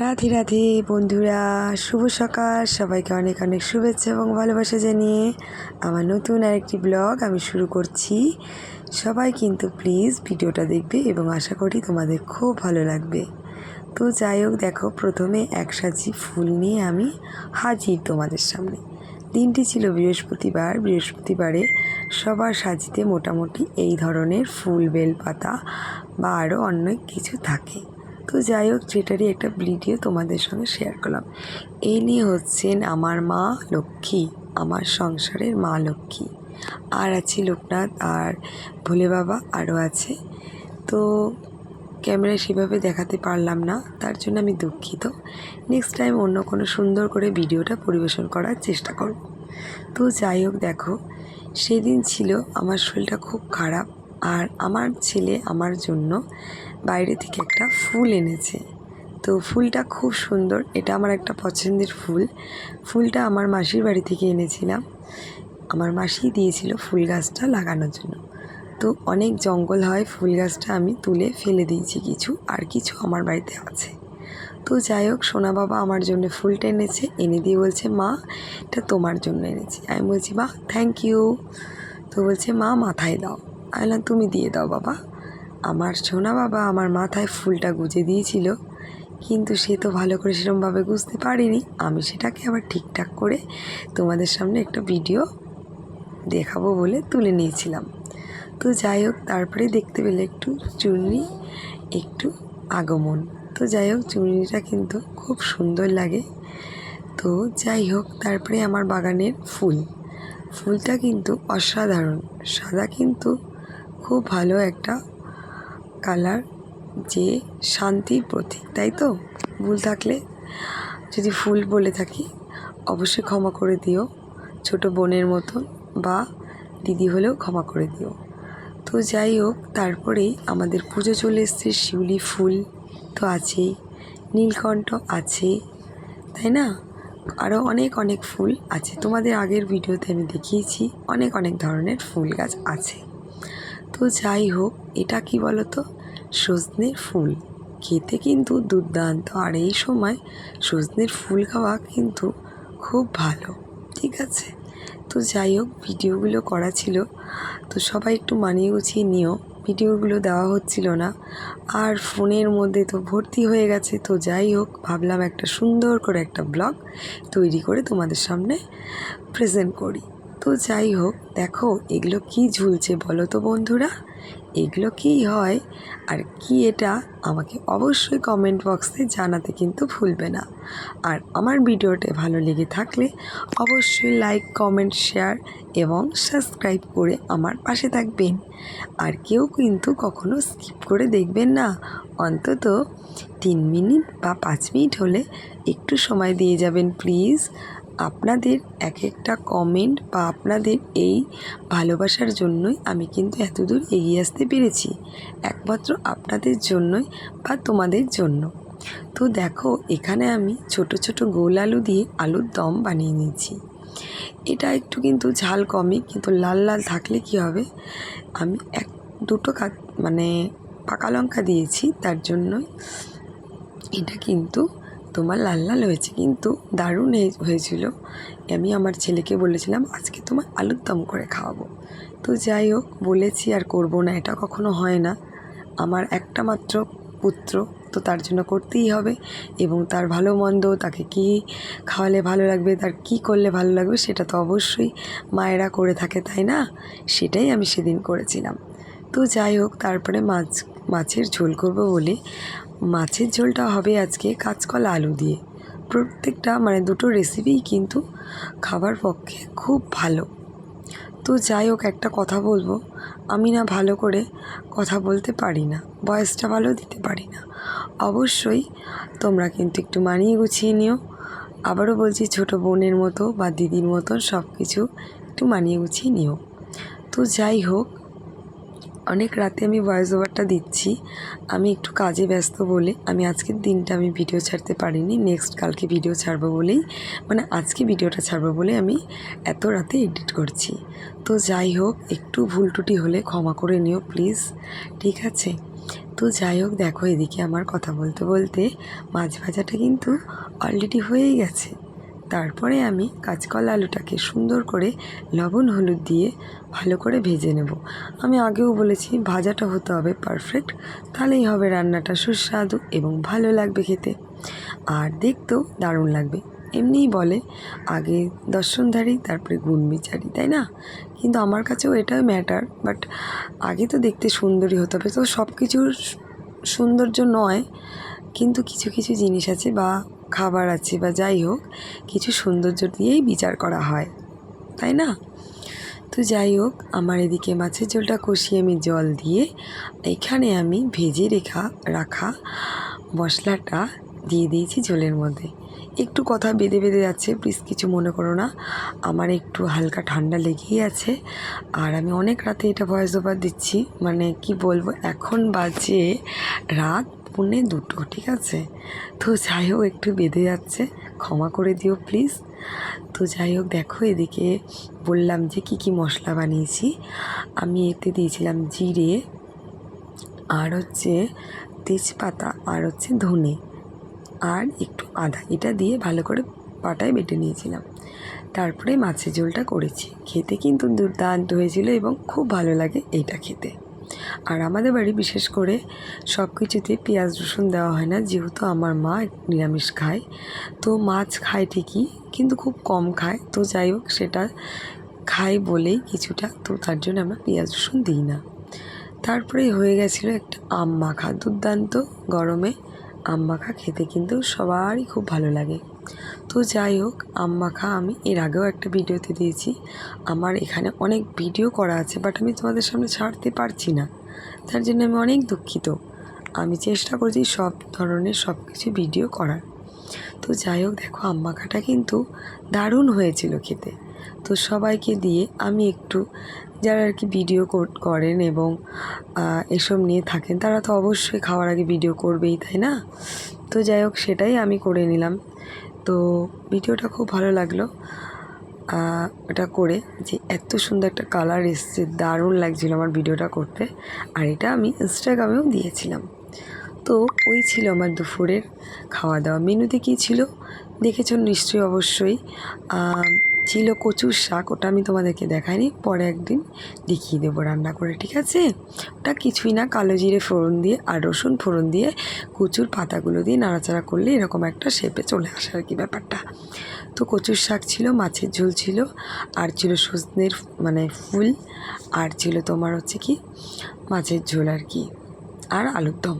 রাধে রাধে বন্ধুরা, শুভ সকাল। সবাইকে অনেক অনেক শুভেচ্ছা এবং ভালোবাসা জানিয়ে আমার নতুন আরেকটি ব্লগ আমি শুরু করছি। সবাই কিন্তু প্লিজ ভিডিওটা দেখবে এবং আশা করি তোমাদের খুব ভালো লাগবে। তো যাই হোক, দেখো, প্রথমে এক সাজি ফুল নিয়ে আমি হাজির তোমাদের সামনে। দিনটি ছিল বৃহস্পতিবার। বৃহস্পতিবারে সবার সাজিতে মোটামুটি এই ধরনের ফুল বেল পাতা বা আরও অনেক কিছু থাকে। তো যাই হোক সেটারই একটা ভিডিও তোমাদের সঙ্গে শেয়ার করলাম। এই নিয়ে হচ্ছেন আমার মা লক্ষ্মী, আমার সংসারের মা লক্ষ্মী। আর আছে লোকনাথ আর ভোলে বাবা আরও আছে। তো ক্যামেরায় সেভাবে দেখাতে পারলাম না, তার জন্য আমি দুঃখিত। নেক্সট টাইম অন্য কোনো সুন্দর করে ভিডিওটা পরিবেশন করার চেষ্টা করব। তো যাই হোক, দেখো, সেদিন ছিল, আমার শরীরটা খুব খারাপ। আর আমার ছেলে আমার জন্য বাইরে থেকে একটা ফুল এনেছে। তো ফুলটা খুব সুন্দর। এটা আমার একটা পছন্দের ফুল। ফুলটা আমার মাসির বাড়ি থেকে এনেছিলাম। আমার মাসি দিয়েছিল ফুল গাছটা লাগানোর জন্য। তো অনেক জঙ্গল হয়, ফুল গাছটা আমি তুলে ফেলে দিয়েছি কিছু, আর কিছু আমার বাড়িতে আছে। তো যাই হোক, সোনা বাবা আমার জন্য ফুলটা এনেছে। এনে দিয়ে বলছে, মা, এটা তোমার জন্য এনেছি। আমি বলছি মা থ্যাংক ইউ তো বলছে, মা, মাথায় দাও। আমি তুমি দিয়ে দাও বাবা। আমার সোনা বাবা আমার মাথায় ফুলটা গুজে দিয়েছিল, কিন্তু সে তো ভালো করে সেরকমভাবে বুঝতে পারিনি। আমি সেটাকে আবার ঠিকঠাক করে তোমাদের সামনে একটা ভিডিও দেখাবো বলে তুলে নিয়েছিলাম। তো যাই হোক, তারপরে দেখতে পেলে একটু চুনরি, একটু আগমন। তো যাই হোক, চুনরিটা কিন্তু খুব সুন্দর লাগে। তো যাই হোক, তারপরে আমার বাগানের ফুল। ফুলটা কিন্তু অসাধারণ। সাদা কিন্তু খুব ভালো একটা কালার যে শান্তির প্রতীক, তাই তো? ভুল থাকলে যদি ফুল বলে থাকি, অবশ্যই ক্ষমা করে দিও। ছোট বোনের মতন বা দিদি হলেও ক্ষমা করে দিও। তো যাই হোক, তারপরেই আমাদের পুজো চলে এসছে, শিউলি ফুল তো আছেই, নীলকণ্ঠ আছে তাই না? আরও অনেক অনেক ফুল আছে। তোমাদের আগের ভিডিওতে আমি দেখিয়েছি, অনেক অনেক ধরনের ফুল গাছ আছে। তো যাই হোক, এটা কি বলো তো সজনের ফুল। খেতে কিন্তু দুর্দান্ত। আর এই সময় সজনের ফুল খাওয়া কিন্তু খুব ভালো, ঠিক আছে? তো যাই হোক, ভিডিওগুলো করা ছিল। তো সবাই একটু মানিয়ে গুছিয়ে নিও। ভিডিওগুলো দেওয়া হচ্ছিল না। আর ফোনের মধ্যে তো ভর্তি হয়ে গেছে। তো যাই হোক, ভাবলাম একটা সুন্দর করে একটা ব্লগ তৈরি করে তোমাদের সামনে প্রেজেন্ট করি। তো যাই হোক, দেখো এগুলো কি ঝুলছে বলো তো বন্ধুরা? এগুলো কী হয় আর কি এটা আমাকে অবশ্যই কমেন্ট বক্সে জানাতে কিন্তু ভুলবে না। আর আমার ভিডিওটা ভালো লেগে থাকলে অবশ্যই লাইক কমেন্ট শেয়ার এবং সাবস্ক্রাইব করে আমার পাশে থাকবেন। আর কেউ কিন্তু কখনো স্কিপ করে দেখবেন না। অন্তত তিন মিনিট বা পাঁচ মিনিট হলে একটু সময় দিয়ে যাবেন প্লিজ আপনাদের এক একটা কমেন্ট বা আপনাদের এই ভালোবাসার জন্যই আমি কিন্তু এতদূর এগিয়ে আসতে পেরেছি। একমাত্র আপনাদের জন্যই বা তোমাদের জন্য। তো দেখো, এখানে আমি ছোট ছোট গোল আলু দিয়ে আলুর দম বানিয়ে নিয়েছি। এটা একটু কিন্তু ঝাল কমই, কিন্তু লাল লাল থাকলে কি হবে? আমি এক, দুটো মানে পাকা লঙ্কা দিয়েছি, তার জন্যই এটা কিন্তু তোমার লাল লাল হয়েছে, কিন্তু দারুণ হয়েছিল। আমি আমার ছেলেকে বলেছিলাম, আজকে তোমার আলুর দম করে খাওয়াবো। তো যাই হোক, বলেছি আর করব না, এটা কখনো হয় না। আমার একটা মাত্র পুত্র, তো তার জন্য করতেই হবে এবং তার ভালো মন্দ, তাকে কি খাওয়ালে ভালো লাগবে, তার কি করলে ভালো লাগবে, সেটা তো অবশ্যই মায়েরা করে থাকে, তাই না? সেটাই আমি সেদিন করেছিলাম। তো যাই হোক, তারপরে মাছ, মাছের ঝোল করব বলে মাছের ঝোলটা হবে আজকে কাঁচকলা আলু দিয়ে। প্রত্যেকটা মানে দুটো রেসিপিই কিন্তু খাবার পক্ষে খুব ভালো। তো যাই হোক, একটা কথা বলব। আমি না ভালো করে কথা বলতে পারি না, বয়সটা ভালো দিতে পারি না। অবশ্যই তোমরা কিন্তু একটু মানিয়ে গুছিয়ে নিও। আবারও বলছি, ছোট বোনের মতো বা দিদির মতো সব কিছু একটু মানিয়ে গুছিয়ে নিও। তো যাই হোক অনেক রাতে আমি ভয়েস ওভারটা দিচ্ছি। আমি একটু কাজে ব্যস্ত বলে আমি আজকের দিনটা আমি ভিডিও ছাড়তে পারিনি নেক্সট কালকে ভিডিও ছাড়বো বলেই মানে আজকে ভিডিওটা ছাড়বো বলে আমি এত রাতে এডিট করছি। তো যাই হোক, একটু ভুল টুটি হলে ক্ষমা করে নিও প্লিজ ঠিক আছে? তো যাই হোক, দেখো এদিকে আমার কথা বলতে বলতে মাছ ভাজাটা কিন্তু অলরেডি হয়েই গেছে। তারপরে আমি কাঁচকলা আলুটাকে সুন্দর করে লবণ, হলুদ দিয়ে ভালো করে ভেজে নেব। আমি আগেও বলেছি, ভাজাটা হতে হবে পারফেক্ট তাহলেই হবে রান্নাটা সুস্বাদু এবং ভালো লাগবে খেতে। আর দেখতেও দারুণ লাগবে। এমনিই বলে, আগে দর্শনধারী, তারপরে গুণ বিচারি তাই না? কিন্তু আমার কাছেও এটাই ম্যাটার বাট আগে তো দেখতে সুন্দরী হতে হবে। তো সব কিছুর সৌন্দর্য নয়, কিন্তু কিছু কিছু জিনিস আছে বা খাবার আছে বা যাই হোক, কিছু সৌন্দর্য দিয়েই বিচার করা হয়, তাই না? তো যাই হোক, আমার এদিকে মাছের ঝোলটা কষিয়ে আমি জল দিয়ে এখানে আমি ভেজে রেখা, রাখা মশলাটা দিয়ে দিয়েছি ঝোলের মধ্যে। একটু কথা বেঁধে বেঁধে যাচ্ছে প্লিজ কিছু মনে করো না। আমার একটু হালকা ঠান্ডা লেগেই আছে আর আমি অনেক রাতে এটা ভয়েস ওভার দিচ্ছি। মানে কি বলব, এখন বাজে রাত পৌনে দুটো, ঠিক আছে? তো যাই হোক একটু বেঁধে যাচ্ছে। ক্ষমা করে দিও, প্লিজ। তো যাই হোক দেখো, এদিকে বললাম যে কি কি মশলা বানিয়েছি। আমি এতে দিয়েছিলাম জিরে আর হচ্ছে তেজপাতা আর হচ্ছে ধনে আর একটু আদা। এটা দিয়ে ভালো করে পাটায় বেটে নিয়েছিলাম। তারপরে মাছের ঝোলটা করেছি। খেতে কিন্তু দুর্দান্ত হয়েছিল এবং খুব ভালো লাগে এইটা খেতে। আর আমাদের বাড়ি বিশেষ করে সব কিছুতে পেঁয়াজ রসুন দেওয়া হয় না, যেহেতু আমার মা নিরামিষ খায়। তো মাছ খায় ঠিকই, কিন্তু খুব কম খায়। তো যাই হোক, সেটা খাই বলেই কিছুটা, তো তার জন্য আমরা পেঁয়াজ রসুন দিই না। তারপরে হয়ে গেছিল একটা আম মাখা। দুর্দান্ত গরমে আম মাখা খেতে কিন্তু সবারই খুব ভালো লাগে। তো যাই হোক আম মাখা আমি এর আগেও একটা ভিডিওতে দিয়েছি। আমার এখানে অনেক ভিডিও করা আছে বাট আমি তোমাদের সামনে ছাড়তে পারছি না। তার জন্য আমি অনেক দুঃখিত। আমি চেষ্টা করছি সব ধরনের সব কিছু ভিডিও করার। তো যাই হোক, দেখো আম মাখাটা কিন্তু দারুণ হয়েছিল খেতে। তো সবাইকে দিয়ে আমি একটু, যারা আর কি ভিডিও করেন এবং এসব নিয়ে থাকেন, তারা তো অবশ্যই খাওয়ার আগে ভিডিও করবেই, তাই না? তো যাই হোক, সেটাই আমি করে নিলাম। তো ভিডিওটা খুব ভালো লাগল। এটা করে যে এত সুন্দর একটা কালার এসছে, দারুণ লাগছিল আমার ভিডিওটা করতে। আর এটা আমি ইনস্টাগ্রামেও দিয়েছিলাম। তো ওই ছিল আমার দুপুরের খাওয়া দাওয়া। মেনুতে কী ছিল? দেখেছ নিশ্চয়ই অবশ্যই। ছিল কচুর শাক, ওটা আমি তোমাদেরকে দেখাইনি। পরে একদিন দেখিয়ে দেবো রান্না করে, ঠিক আছে? ওটা কিছুই না, কালো জিরে ফোড়ন দিয়ে আর রসুন ফোড়ন দিয়ে কচুর পাতাগুলো দিয়ে নাড়াচাড়া করলে এরকম একটা শেপে চলে আসে আর কি ব্যাপারটা। তো কচুর শাক ছিল, মাছের ঝোল ছিল, আর ছিল সজনের মানে ফুল, আর ছিল তোমার হচ্ছে কি, মাছের ঝোল আর কি, আর আলুর দম।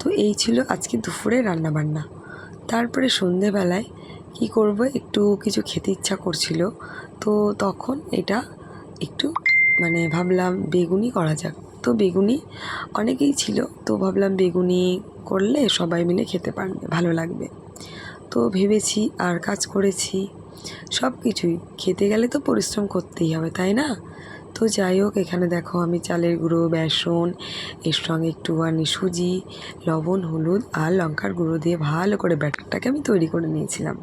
তো এই ছিল আজকে দুপুরে রান্না বান্না তারপরে সন্ধেবেলায় কি করব? একটু কিছু খেতে ইচ্ছা করছিল। তো তখন এটা একটু মানে ভাবলাম বেগুনি করা যাক। তো বেগুনি অনেকেই ছিল, তো ভাবলাম বেগুনি করলে সবাই মিলে খেতে পারবে, ভালো লাগবে। তো ভেবেছি আর কাজ করেছি। সব কিছুই। খেতে গেলে তো পরিশ্রম করতেই হবে, তাই না? তো যাই হোক, এখানে দেখো আমি চালের গুঁড়ো, বেসন, এর সঙ্গে একটুখানি সুজি, লবণ, হলুদ আর লঙ্কার গুঁড়ো দিয়ে ভালো করে ব্যাটারটাকে আমি তৈরি করে নিয়েছিলাম।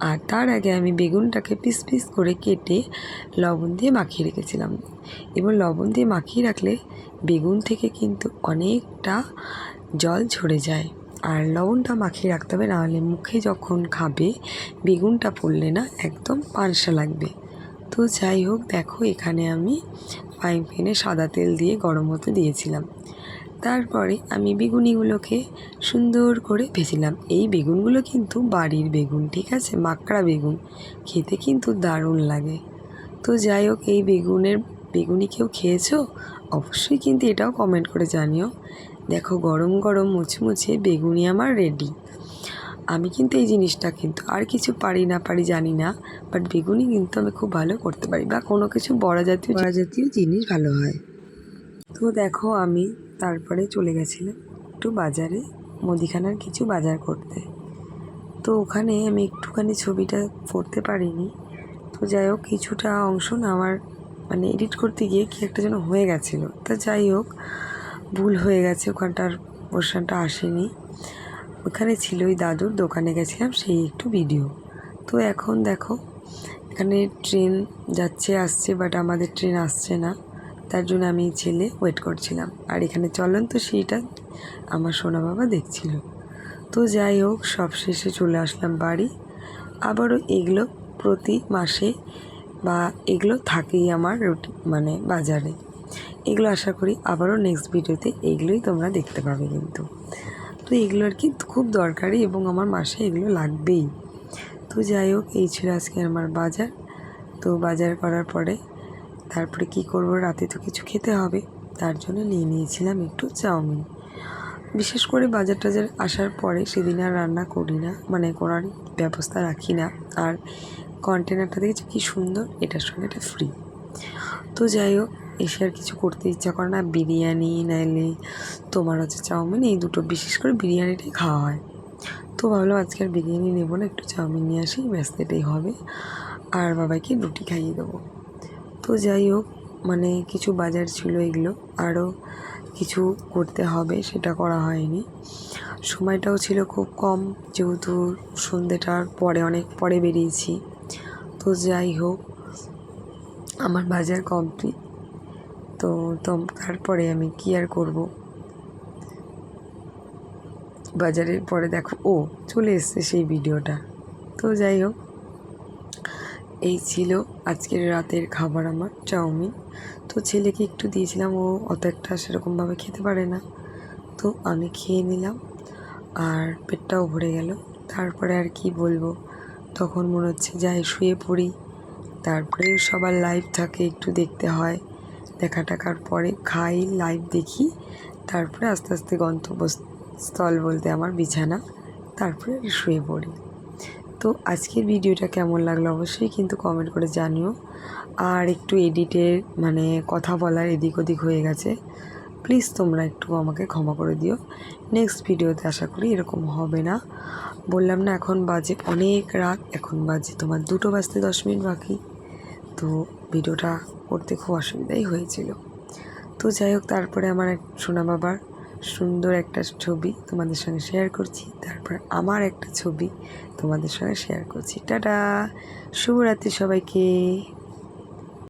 আর তার আগে আমি বেগুনটাকে পিস পিস করে কেটে লবণ দিয়ে মাখিয়ে রেখেছিলাম। এবং লবণ দিয়ে মাখিয়ে রাখলে বেগুন থেকে কিন্তু অনেকটা জল ঝরে যায়। আর লবণটা মাখিয়ে রাখতে হবে, নাহলে মুখে যখন খাবে, বেগুনটা পড়লে না একদম পানসা লাগবে। তো যাই হোক, দেখো এখানে আমি ফ্রাইং প্যানে সাদা তেল দিয়ে গরম হতে দিয়েছিলাম। তারপরে আমি বেগুনিগুলোকে সুন্দর করে ভেজেলাম এই বেগুনগুলো কিন্তু বাড়ির বেগুন, ঠিক আছে? মাকড়া বেগুন। খেতে কিন্তু দারুণ লাগে। তো যাই হোক, এই বেগুনের, বেগুনি কেউ খেয়েছো? অবশ্যই কিন্তু এটাও কমেন্ট করে জানিও। দেখো, গরম গরম মুচমুচে বেগুনি আমার রেডি আমি কিন্তু এই জিনিসটা কিন্তু আর কিছু পারি না পারি জানি না বাট বেগুনি কিন্তু আমি খুব ভালো করতে পারি বা কোনো কিছু বড়া জাতীয় বড়া জাতীয় জিনিস ভালো হয়। তো দেখো আমি তারপরে চলে গেছিলাম একটু বাজারে, মুদিখানার কিছু বাজার করতে। তো ওখানে আমি একটুখানি ছবিটা করতে পারিনি। তো যাই হোক, কিছুটা অংশ না আমার মানে এডিট করতে গিয়ে কি একটা যেন হয়ে গেছিল। তা যাই হোক, ভুল হয়ে গেছে, ওখানটার পোর্শনটা আসেনি। ওখানে ছিল ওই দাদুর দোকানে গেছিলাম, সেই একটু ভিডিও তো এখন দেখো, এখানে ট্রেন যাচ্ছে, আসছে বাট আমাদের ট্রেন আসছে না। তার জন্য আমি ছেলে ওয়েট করছিলাম। আর এখানে চলন্ত সেইটা আমার সোনা বাবা দেখছিল। তো যাই হোক, সব শেষে চলে আসলাম বাড়ি। আবারও এগুলো প্রতি মাসে বা এগুলো থাকেই আমার রুটি মানে বাজারে। এগুলো আশা করি আবারও নেক্সট ভিডিওতে এগুলোই তোমরা দেখতে পাবে কিন্তু। তো এগুলো আর কি খুব দরকারি এবং আমার মাসে এগুলো লাগবেই। তো যাই হোক, এই ছিল আজকে আমার বাজার। তো বাজার করার পরে তারপরে কি করব? রাতে তো কিছু খেতে হবে। তার জন্য নিয়ে নিয়েছিলাম একটু চাউমিন। বিশেষ করে বাজার টাজার আসার পরে সেদিন আর রান্না করি না। মানে করার ব্যবস্থা রাখি না। আর কন্টেনারটা দেখেছি কি সুন্দর? এটার সঙ্গে এটা ফ্রি তো যাই হোক, এসে আর কিছু করতে ইচ্ছা করে না। বিরিয়ানি নাইলে তোমার হচ্ছে চাউমিন, এই দুটো বিশেষ করে বিরিয়ানিটাই খাওয়া হয়। তো ভাবলাম আজকে আর বিরিয়ানি নেব না, একটু চাউমিন নিয়ে আসি, ব্যাস এটাই হবে। আর বাবাকে রুটি খাইয়ে দেবো। তো যাই হোক মানে কিছু বাজার ছিল এগুলো আরও কিছু করতে হবে, সেটা করা হয়নি। সময়টাও ছিল খুব কম, যেহেতু সন্ধ্যেটার পরে অনেক পরে বেরিয়েছি। তো যাই হোক, আমার বাজার কমপ্লিট তো তারপরে আমি কি আর করব? বাজারের পরে দেখো, ও, চলে এসছে সেই ভিডিওটা। তো যাই হোক এই ছিল আজকের রাতের খাবার আমার, চাউমিন। তো ছেলেকে একটু দিয়েছিলাম, ও অত একটা সেরকমভাবে খেতে পারে না। তো আমি খেয়ে নিলাম, আর পেটটাও ভরে গেল। তারপরে আর কি বলব, তখন মনে হচ্ছে যাই শুয়ে পড়ি। তারপরে সবার লাইভ থাকে, একটু দেখতে হয়। দেখা টাকার পরে খাই লাইভ দেখি। তারপরে আস্তে আস্তে গন্তব্যস্থল বলতে আমার বিছানা। তারপরে শুয়ে পড়ি। তো আজকের ভিডিওটা কেমন লাগল অবশ্যই কিন্তু কমেন্ট করে জানিও। আর একটু এডিটের মানে কথা বলার এদিক ওদিক হয়ে গেছে। প্লিজ তোমরা একটু আমাকে ক্ষমা করে দিও। নেক্সট ভিডিওতে আশা করি এরকম হবে না। বললাম না, এখন বাজে অনেক রাত, এখন বাজে তোমার দুটো বাজতে দশ মিনিট বাকি। তো ভিডিওটা করতে খুব অসুবিধাই হয়েছিল। তো যাই হোক, তারপরে আমার সোনা বাবার সুন্দর একটা ছবি তোমাদের সঙ্গে শেয়ার করছি। তারপর আমার একটা ছবি তোমাদের সঙ্গে শেয়ার করছি। টাটা! শুভরাত্রি সবাইকে।